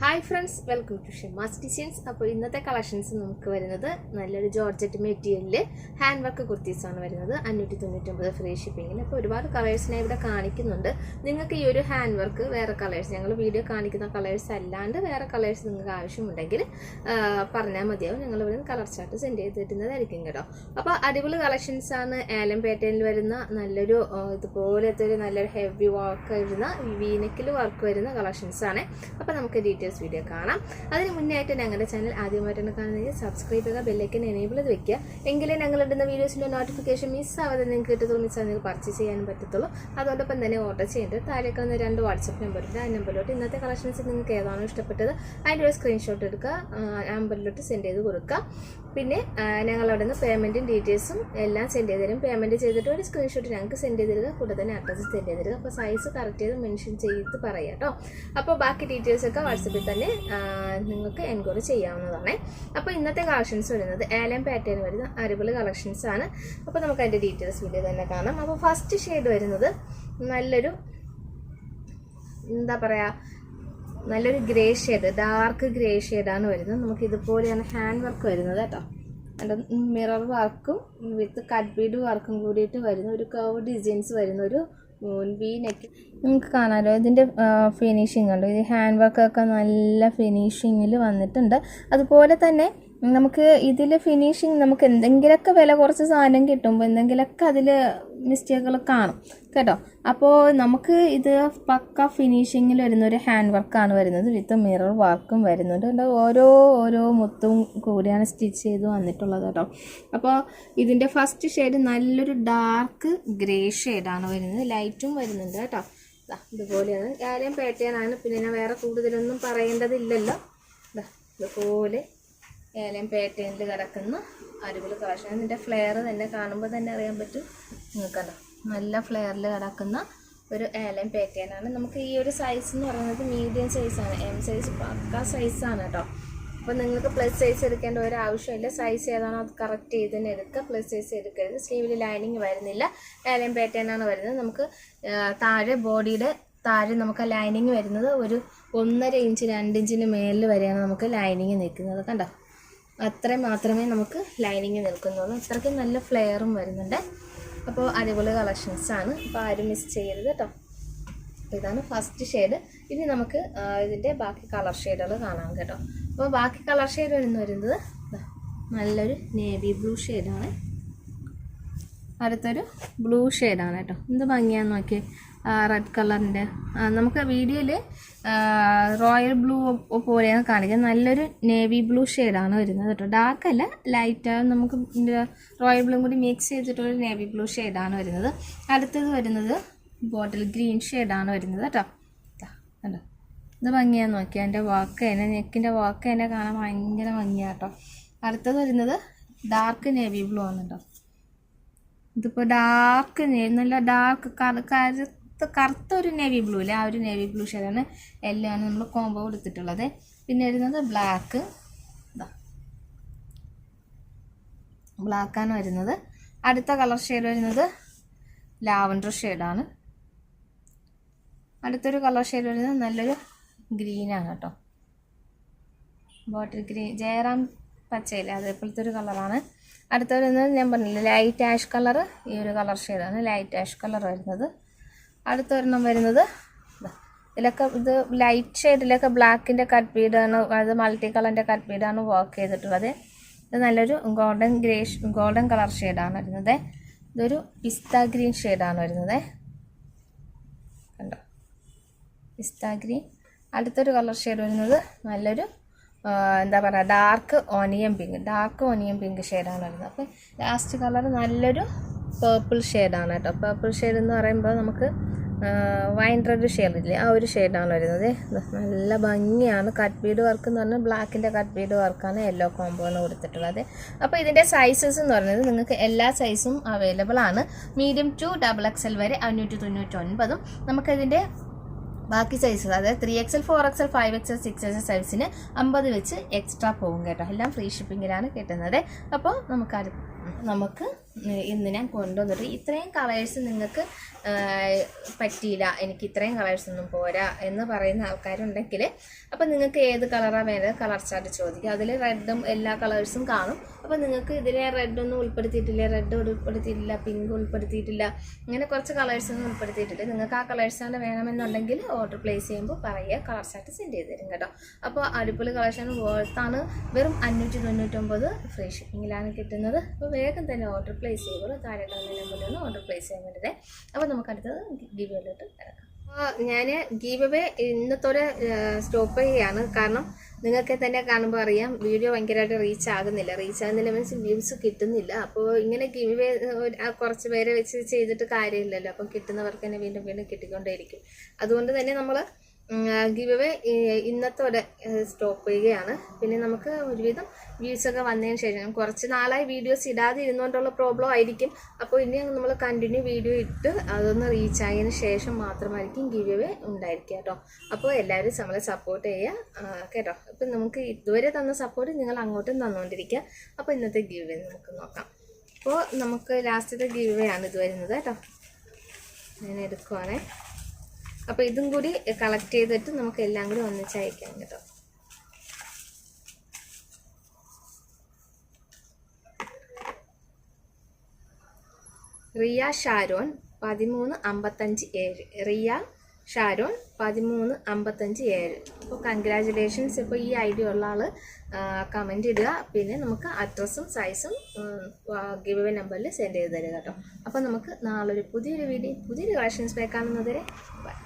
Hi friends welcome to Shemas designs അപ്പോൾ ഇന്നത്തെ collections നമുക്ക് വരുന്നത് നല്ലൊരു ജോർജറ്റ് മെറ്റീരിയലിൽ ഹാൻഡ് വർക്ക് കുർത്തീസാണ് വരുന്നത്. അഞ്ഞൂറ്റി തൊണ്ണൂറ്റൊമ്പത് ഫ്രീ ഷിപ്പിങ്ങിൽ അപ്പോൾ ഒരുപാട് കളേഴ്സിനെ ഇവിടെ കാണിക്കുന്നുണ്ട്. നിങ്ങൾക്ക് ഈ ഒരു ഹാൻഡ് വർക്ക് വേറെ കളേഴ്സ് ഞങ്ങൾ വീഡിയോ കാണിക്കുന്ന കളേഴ്സ് അല്ലാണ്ട് വേറെ കളേഴ്സ് നിങ്ങൾക്ക് ആവശ്യമുണ്ടെങ്കിൽ പറഞ്ഞാൽ മതിയാവും. ഞങ്ങൾ ഇവിടെ കളർ ചാർട്ട് സെൻഡ് ചെയ്ത് തരുന്നതായിരിക്കും കേട്ടോ. അപ്പോൾ അടിപൊളി കളക്ഷൻസ് ആണ്. ഏലം പാറ്റേണിൽ വരുന്ന നല്ലൊരു ഇതുപോലത്തെ ഒരു നല്ലൊരു ഹെവി വർക്ക് വരുന്ന വീനക്കിൽ വർക്ക് വരുന്ന കളക്ഷൻസ് ആണ്. അപ്പോൾ നമുക്ക് ഡീറ്റെയിൽസ് വീഡിയോ കാണാം. അതിന് മുന്നേ ആയിട്ട് ഞങ്ങളുടെ ചാനൽ ആദ്യമായിട്ടാണ് കാണുന്നത് സബ്സ്ക്രൈബ് ചെയ്യുക ബെല്ലൈക്കൻ എനേബിൾ ചെയ്ത് വെക്കുക. എങ്കിലേ ഞങ്ങൾ ഇടുന്ന വീഡിയോസിന്റെ നോട്ടിഫിക്കേഷൻ മിസ് ആവാതെ നിങ്ങൾക്ക് കിട്ടത്തുള്ളൂ മിസ് നിങ്ങൾക്ക് പർച്ചേസ് ചെയ്യാനും പറ്റത്തുള്ളൂ. അതോടൊപ്പം തന്നെ ഓർഡർ ചെയ്യേണ്ടത് താഴേക്ക് വന്ന രണ്ട് വാട്സപ്പ് നമ്പറുണ്ട് ആ നമ്പറിലോട്ട് ഇന്നത്തെ കളക്ഷൻസ് നിങ്ങൾക്ക് ഏതാണോ ഇഷ്ടപ്പെട്ടത് അതിന്റെ ഒരു സ്ക്രീൻഷോട്ട് എടുക്കുക നമ്പറിലോട്ട് സെൻഡ് ചെയ്ത് കൊടുക്കുക. പിന്നെ ഞങ്ങൾ അവിടെ നിന്ന് പേയ്മെന്റും ഡീറ്റെയിൽസും എല്ലാം സെൻഡ് ചെയ്ത് തരും. പേയ്മെന്റ് ചെയ്തിട്ട് ഒരു സ്ക്രീൻഷോട്ട് ഞങ്ങൾക്ക് സെൻഡ് ചെയ്ത് തരിക. കൂടെ തന്നെ അഡ്രസ്സ് സെൻഡ് ചെയ്ത് തരിക. അപ്പോൾ സൈസ് കറക്റ്റ് ചെയ്ത് മെൻഷൻ ചെയ്ത് പറയാം കേട്ടോ അപ്പോൾ ബാക്കി ഡീറ്റെയിൽസൊക്കെ വാട്സപ്പിൽ തന്നെ നിങ്ങൾക്ക് എൻക്വയറി ചെയ്യാവുന്നതാണ്. അപ്പോൾ ഇന്നത്തെ കളക്ഷൻസ് വരുന്നത് ഏലം പാറ്റേൺ വരുന്ന അരിബിൾ കളക്ഷൻസ് ആണ്. അപ്പോൾ നമുക്ക് അതിന്റെ ഡീറ്റെയിൽസ് വീഡിയോ തന്നെ കാണാം. അപ്പോൾ ഫസ്റ്റ് ഷെയ്ഡ് വരുന്നത് നല്ലൊരു എന്താ പറയുക നല്ലൊരു ഗ്രേ ഷെയ്ഡ് ഡാർക്ക് ഗ്രേ ഷെയ്ഡാണ് വരുന്നത്. നമുക്ക് ഇതുപോലെയാണ് ഹാൻഡ് വർക്ക് വരുന്നത് കേട്ടോ. അതിന്റെ മിറർ വർക്കും വിത്ത് കട്ട് ബീഡ് വർക്കും കൂടിയിട്ട് വരുന്ന ഒരു കർവ് ഡിസൈൻസ് വരുന്ന ഒരു വി നെക്ക് നിങ്ങൾക്ക് കാണാമല്ലോ ഇതിന്റെ ഫിനിഷിംഗ് ഉണ്ട് ഇത് ഹാൻഡ് വർക്കൊക്കെ നല്ല ഫിനിഷിങ്ങിൽ വന്നിട്ടുണ്ട്. അതുപോലെ തന്നെ നമുക്ക് ഇതിൽ ഫിനിഷിങ് നമുക്ക് എന്തെങ്കിലുമൊക്കെ വില കുറച്ച് സാധനം കിട്ടുമ്പോൾ എന്തെങ്കിലുമൊക്കെ അതിൽ മിസ്റ്റേക്കുകൾ കാണും. കേട്ടോ? അപ്പോൾ നമുക്ക് ഇത് പക്ക ഫിനിഷിങ്ങിൽ വരുന്ന ഒരു ഹാൻഡ് വർക്കാണ് വരുന്നത്. വിത്ത് മിറർ വർക്കും വരുന്നുണ്ട്. ഓരോ ഓരോ മുത്തും കൂടിയാണ് സ്റ്റിച്ച് ചെയ്ത് വന്നിട്ടുള്ളത് കേട്ടോ. അപ്പോൾ ഇതിന്റെ ഫസ്റ്റ് ഷെയ്ഡ് നല്ലൊരു ഡാർക്ക് ഗ്രേ ഷെയ്ഡാണ് വരുന്നത്. ലൈറ്റും വരുന്നുണ്ട് കേട്ടോ. ഇതുപോലെയാണ്. കാര്യം പേട്ടയാനാണ് പിന്നെ ഞാൻ വേറെ കൂടുതലൊന്നും പറയേണ്ടതില്ലല്ലോ. ഇതുപോലെ ഏലം പേട്ടയിൽ കിടക്കുന്ന. അരുവിൽ കളക്ഷൻ ഇതിന്റെ ഫ്ലെയർ തന്നെ കാണുമ്പോൾ തന്നെ അറിയാൻ പറ്റും. നിങ്ങൾക്കല്ലോ നല്ല ഫ്ലെയറിൽ കിടക്കുന്ന ഒരു ഏലം പേറ്റേനാണ് നമുക്ക് ഈ ഒരു സൈസ് എന്ന് പറയുന്നത് മീഡിയം സൈസാണ് എം സൈസ് പക്ക സൈസാണ് കേട്ടോ. അപ്പോൾ നിങ്ങൾക്ക് പ്ലസ് സൈസ് എടുക്കേണ്ട ഒരു ആവശ്യമില്ല. സൈസ് ഏതാണോ അത് കറക്റ്റ് ചെയ്ത് തന്നെ എടുക്കുക. പ്ലസ് സൈസ് എടുക്കരുത്. സ്ലീവിൽ ലൈനിങ് വരുന്നില്ല. ഏലം പേറ്റേനാണ് വരുന്നത്. നമുക്ക് താഴെ ബോഡിയുടെ താഴെ നമുക്ക് ലൈനിങ് വരുന്നത് ഒരു ഒന്നര ഇഞ്ച് രണ്ട് ഇഞ്ചിന് മേലിൽ വരെയാണ് നമുക്ക് ലൈനിങ് നിൽക്കുന്നത്. കണ്ടോ? അത്രയും മാത്രമേ നമുക്ക് ലൈനിങ് നിൽക്കുന്നുള്ളൂ. അത്രയ്ക്ക് നല്ല ഫ്ലെയറും വരുന്നുണ്ട്. അപ്പോൾ അടിപൊളി കളക്ഷൻസാണ് അപ്പോൾ ആരും മിസ് ചെയ്യരുത് കേട്ടോ അപ്പോൾ ഇതാണ് ഫസ്റ്റ് ഷെയ്ഡ് ഇനി നമുക്ക് ഇതിന്റെ ബാക്കി കളർ ഷെയ്ഡുകൾ കാണാം കേട്ടോ. അപ്പോൾ ബാക്കി കളർ ഷെയ്ഡ് വരുന്ന വരുന്നത് നല്ലൊരു നേവി ബ്ലൂ ഷെയ്ഡാണ് അടുത്തൊരു ബ്ലൂ ഷെയ്ഡാണ് കേട്ടോ. എന്ത് ഭംഗിയാന്ന് നോക്കിയേ. റെഡ് കളറിന്റെ നമുക്ക് വീഡിയോയിൽ റോയൽ ബ്ലൂ പോലെയാണ് കാണിക്കുന്നത്. നല്ലൊരു നേവി ബ്ലൂ ഷെയ്ഡാണ് വരുന്നത് കേട്ടോ. ഡാർക്ക് അല്ല ലൈറ്റ് നമുക്ക് റോയൽ ബ്ലൂ കൂടി മിക്സ് ചെയ്തിട്ടുള്ള നേവി ബ്ലൂ ഷെയ്ഡാണ് വരുന്നത്. അടുത്തത് വരുന്നത് ബോട്ടിൽ ഗ്രീൻ ഷെയ്ഡാണ് വരുന്നത് കേട്ടോ. ദാ, കണ്ടോ? ഇത് ഭംഗിയാന്ന് നോക്കിയാൽ എന്റെ വാക്ക് തന്നെ നെക്കിന്റെ വാക്ക് തന്നെ കാണാൻ ഭയങ്കര ഭംഗിയാണ് കേട്ടോ. അടുത്തത് വരുന്നത് ഡാർക്ക് നേവി ബ്ലൂ ആണ് കേട്ടോ. ഇതിപ്പോൾ ഡാർക്ക് നല്ല ഡാർക്ക് കറുത്ത കറുത്ത ഒരു നേവി ബ്ലൂ ഇല്ലേ ആ ഒരു നേവി ബ്ലൂ ഷെയ്ഡാണ് എല്ലാം നമ്മൾ കോംബോ കൊടുത്തിട്ടുള്ളത്. പിന്നെ വരുന്നത് ബ്ലാക്ക് ബ്ലാക്കാണ് വരുന്നത്. അടുത്ത കളർ ഷെയ്ഡ് വരുന്നത് ലാവൻഡർ ഷെയ്ഡാണ് അടുത്തൊരു കളർ ഷെയ്ഡ് വരുന്നത് നല്ലൊരു ഗ്രീനാണ് കേട്ടോ. ബോട്ടിൽ ഗ്രീൻ ജയറാം പച്ചയില്ല? അതേപോലത്തെ ഒരു കളറാണ് അടുത്ത വരുന്നത് ഞാൻ പറഞ്ഞില്ല ലൈറ്റ് ആഷ് കളർ ഈ ഒരു കളർ ഷെയ്ഡാണ് ലൈറ്റ് ആഷ് കളർ വരുന്നത്. അടുത്ത ഒരെണ്ണം വരുന്നത്. ഇതിലൊക്കെ ഇത് ലൈറ്റ് ഷെയ്ഡിലൊക്കെ ബ്ലാക്കിന്റെ കട്ട് ബീഡാണ് അത് മൾട്ടി കളറിന്റെ കട്ട് ബീഡാണ് വർക്ക് ചെയ്തിട്ടുള്ളത്. ഇത് നല്ലൊരു ഗോൾഡൻ ഗ്രേ ഗോൾഡൻ കളർ ഷെയ്ഡാണ് വരുന്നത്. ഇതൊരു പിസ്ത ഗ്രീൻ ഷെയ്ഡാണ് വരുന്നത്. കണ്ടോ? പിസ്ത ഗ്രീൻ അടുത്തൊരു കളർ ഷെയ്ഡ് വരുന്നത് നല്ലൊരു എന്താ പറയുക dark onion pink dark onion pink ഷെയ്ഡാണ് വരുന്നത്. അപ്പോൾ ലാസ്റ്റ് കളർ നല്ലൊരു പേർപ്പിൾ ഷെയ്ഡാണ് കേട്ടോ. പേർപ്പിൾ ഷെയ്ഡ് എന്ന് പറയുമ്പോൾ നമുക്ക് വൈൻ റെഡ് ഷെയ്ഡില്ലേ ആ ഒരു ഷെയ്ഡാണ് വരുന്നത്. നല്ല ഭംഗിയാണ്. കട്ട് ബീഡ് വർക്ക് എന്ന് പറഞ്ഞാൽ ബ്ലാക്കിന്റെ കട്ട് ബീഡ് വർക്കാണ് യെല്ലോ കോംബോ എന്ന് കൊടുത്തിട്ടുള്ളത്. അപ്പോൾ ഇതിന്റെ സൈസസ് എന്ന് പറയുന്നത് നിങ്ങൾക്ക് എല്ലാ സൈസും അവൈലബിൾ ആണ്. Medium to double X L വരെ അഞ്ഞൂറ്റി തൊണ്ണൂറ്റി ഒൻപതും നമുക്കിതിന്റെ ബാക്കി സൈസ് അതായത് three XL four XL five XL six XL സൈസിന് അമ്പത് വെച്ച് എക്സ്ട്രാ പോകും കേട്ടോ. എല്ലാം ഫ്രീ ഷിപ്പിങ്ങിലാണ് കിട്ടുന്നത്. അപ്പോൾ നമുക്ക് നമുക്ക് ഇന്ന് ഞാൻ കൊണ്ടുവന്നിട്ട് ഇത്രയും കളേഴ്സ് നിങ്ങൾക്ക് പറ്റിയില്ല. എനിക്ക് ഇത്രയും കളേഴ്സ് ഒന്നും പോരാ എന്ന് പറയുന്ന ആൾക്കാരുണ്ടെങ്കിൽ അപ്പോൾ നിങ്ങൾക്ക് ഏത് കളറാണ് വേണ്ടത് കളർ ചാർട്ട് ചോദിക്കുക അതിൽ റെഡും എല്ലാ കളേഴ്സും കാണും. അപ്പോൾ നിങ്ങൾക്ക് ഇതിലെ റെഡൊന്നും ഉൾപ്പെടുത്തിയിട്ടില്ല റെഡ് ഉൾപ്പെടുത്തിയിട്ടില്ല പിങ്ക് ഉൾപ്പെടുത്തിയിട്ടില്ല ഇങ്ങനെ കുറച്ച് കളേഴ്സൊന്നും ഉൾപ്പെടുത്തിയിട്ടില്ല. നിങ്ങൾക്ക് ആ കളേഴ്സാണ് വേണമെന്നുണ്ടെങ്കിൽ ഓർഡർ പ്ലേസ് ചെയ്യുമ്പോൾ പറയുക കളർ ചാർട്ട് സെൻഡ് ചെയ്ത് തരും കേട്ടോ. അപ്പോൾ അടിപൊളി കളക്ഷൻ വേർത്താണ് വെറും അഞ്ഞൂറ്റി തൊണ്ണൂറ്റൊമ്പത് ഫ്രീ ഷിപ്പിങ്ങിലാണ് കിട്ടുന്നത്. അപ്പോൾ വേഗം തന്നെ ഓർഡർ പ്ലേസ് ചെയ്യുമ്പോൾ താഴെ കാണുന്ന നമ്പറിൽ ഓർഡർ പ്ലേസ് ചെയ്യാൻ വേണ്ടത് അപ്പോൾ നമുക്ക് അടുത്തത് ഗിവിയിലോട്ട് കിടക്കാം. അപ്പോൾ ഞാൻ ഗീവവേ ഇന്നത്തോടെ സ്റ്റോപ്പ് ചെയ്യുകയാണ്. കാരണം നിങ്ങൾക്ക് തന്നെ കാണുമ്പോൾ അറിയാം വീഡിയോ ഭയങ്കരമായിട്ട് റീച്ച് ആകുന്നില്ല. റീച്ച് ആകുന്നില്ല മീൻസ് വ്യൂസ് കിട്ടുന്നില്ല. അപ്പോൾ ഇങ്ങനെ ഗീവേ കുറച്ച് പേരെ വെച്ച് ചെയ്തിട്ട് കാര്യമില്ലല്ലോ. അപ്പം കിട്ടുന്നവർക്ക് തന്നെ വീണ്ടും വീണ്ടും കിട്ടിക്കൊണ്ടേയിരിക്കും. അതുകൊണ്ട് തന്നെ നമ്മൾ ഗിവ് ഇന്നത്തോടെ സ്റ്റോപ്പ് ചെയ്യുകയാണ്. പിന്നെ നമുക്ക് ഒരുവിധം വ്യൂസ് ഒക്കെ വന്നതിന് ശേഷം കുറച്ച് നാളായി വീഡിയോസ് ഇടാതെ ഇരുന്നുകൊണ്ടുള്ള പ്രോബ്ലം ആയിരിക്കും. അപ്പോൾ ഇനി നമ്മൾ കണ്ടിന്യൂ വീഡിയോ ഇട്ട് അതൊന്ന് റീച്ച് ആയതിനു ശേഷം മാത്രമായിരിക്കും ഗിവ് അവേ ഉണ്ടായിരിക്കുക കേട്ടോ. അപ്പോൾ എല്ലാവരും നമ്മളെ സപ്പോർട്ട് ചെയ്യുക കേട്ടോ. അപ്പം നമുക്ക് ഇതുവരെ തന്ന സപ്പോർട്ട് നിങ്ങൾ അങ്ങോട്ടും തന്നുകൊണ്ടിരിക്കുക അപ്പോൾ ഇന്നത്തെ ഗിവ് നമുക്ക് നോക്കാം. അപ്പോൾ നമുക്ക് ലാസ്റ്റത്തെ ഗിവ് ആണ് ഇത് വരുന്നത് കേട്ടോ. ഞാൻ എടുക്കുവാണേ. അപ്പോൾ ഇതും കൂടി കളക്ട് ചെയ്തിട്ട് നമുക്ക് എല്ലാം കൂടി ഒന്നിച്ച് അയക്കാം കേട്ടോ. റിയ ഷാരോൺ പതിമൂന്ന് അമ്പത്തഞ്ച് ഏഴ്. റിയ ഷാരോൺ പതിമൂന്ന് അമ്പത്തഞ്ച് ഏഴ്. അപ്പോൾ കൺഗ്രാജുലേഷൻസ് ഇപ്പോൾ ഈ ഐ ഡി ഉള്ള ആൾ കമന്റ് ഇടുക. പിന്നെ നമുക്ക് അഡ്രസ്സും സൈസും ഗിവ് എ നമ്പറിൽ സെൻഡ് ചെയ്ത് തരിക കേട്ടോ. അപ്പോൾ നമുക്ക് നാളെ ഒരു പുതിയൊരു വീഡിയോ പുതിയൊരു കളക്ഷൻസ് കാണുന്നതുവരെ ബൈ